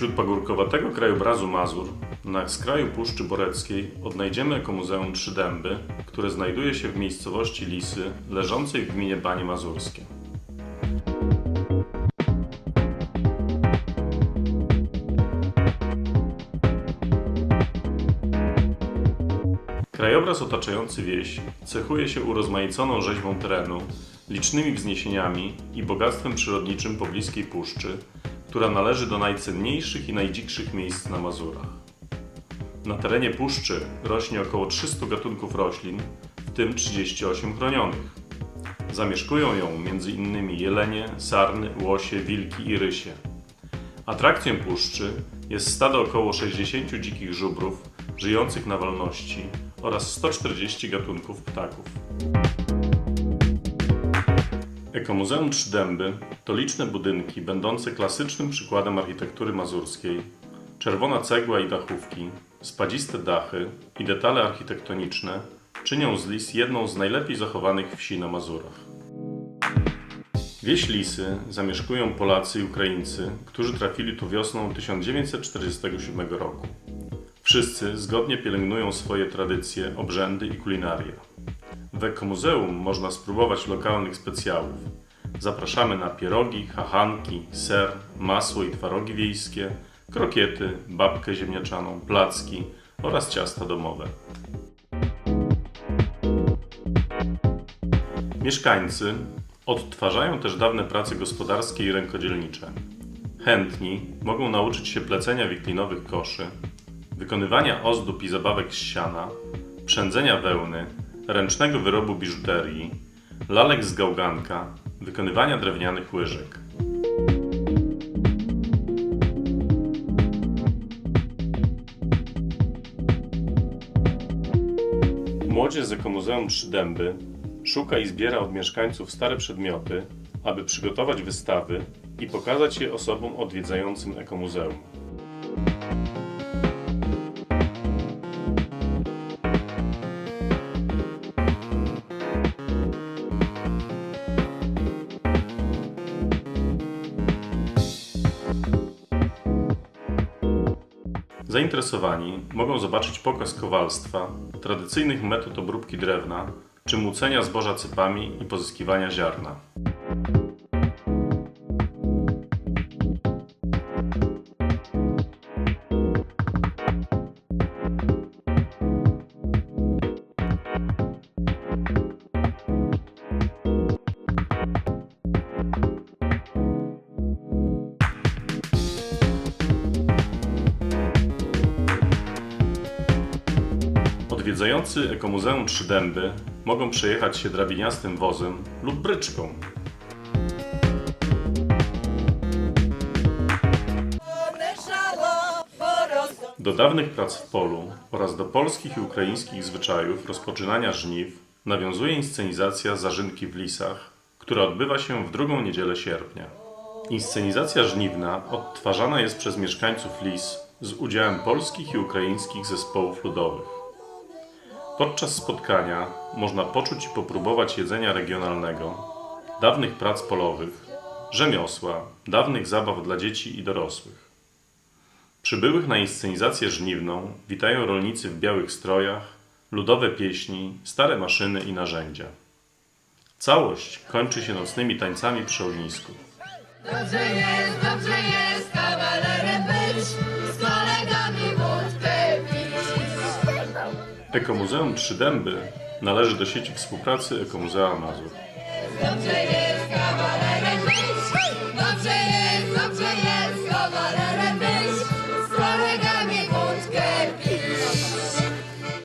Wśród pagórkowatego krajobrazu Mazur, na skraju Puszczy Boreckiej, odnajdziemy Ekomuzeum Trzy Dęby, które znajduje się w miejscowości Lisy, leżącej w gminie Banie Mazurskie. Krajobraz otaczający wieś cechuje się urozmaiconą rzeźbą terenu, licznymi wzniesieniami i bogactwem przyrodniczym pobliskiej puszczy, która należy do najcenniejszych i najdzikszych miejsc na Mazurach. Na terenie puszczy rośnie około 300 gatunków roślin, w tym 38 chronionych. Zamieszkują ją m.in. jelenie, sarny, łosie, wilki i rysie. Atrakcją puszczy jest stado około 60 dzikich żubrów żyjących na wolności oraz 140 gatunków ptaków. Ekomuzeum Trzy Dęby to liczne budynki będące klasycznym przykładem architektury mazurskiej. Czerwona cegła i dachówki, spadziste dachy i detale architektoniczne czynią z Lis jedną z najlepiej zachowanych wsi na Mazurach. Wieś Lisy zamieszkują Polacy i Ukraińcy, którzy trafili tu wiosną 1947 roku. Wszyscy zgodnie pielęgnują swoje tradycje, obrzędy i kulinarię. W Ekomuzeum można spróbować lokalnych specjałów. Zapraszamy na pierogi, hachanki, ser, masło i twarogi wiejskie, krokiety, babkę ziemniaczaną, placki oraz ciasta domowe. Mieszkańcy odtwarzają też dawne prace gospodarskie i rękodzielnicze. Chętni mogą nauczyć się plecenia wiklinowych koszy, wykonywania ozdób i zabawek z siana, przędzenia wełny, ręcznego wyrobu biżuterii, lalek z gałganka, wykonywania drewnianych łyżek. Młodzież z Ekomuzeum Trzy Dęby szuka i zbiera od mieszkańców stare przedmioty, aby przygotować wystawy i pokazać je osobom odwiedzającym Ekomuzeum. Zainteresowani mogą zobaczyć pokaz kowalstwa, tradycyjnych metod obróbki drewna czy mucenia zboża cypami i pozyskiwania ziarna. Odwiedzający Ekomuzeum Trzy Dęby mogą przejechać się drabiniastym wozem lub bryczką. Do dawnych prac w polu oraz do polskich i ukraińskich zwyczajów rozpoczynania żniw nawiązuje inscenizacja Zarzynki w Lisach, która odbywa się w drugą niedzielę sierpnia. Inscenizacja żniwna odtwarzana jest przez mieszkańców Lis z udziałem polskich i ukraińskich zespołów ludowych. Podczas spotkania można poczuć i popróbować jedzenia regionalnego, dawnych prac polowych, rzemiosła, dawnych zabaw dla dzieci i dorosłych. Przybyłych na inscenizację żniwną witają rolnicy w białych strojach, ludowe pieśni, stare maszyny i narzędzia. Całość kończy się nocnymi tańcami przy ognisku. Dobrze jest, dobrze jest Ekomuzeum Trzy Dęby należy do sieci współpracy Ekomuzea Mazur.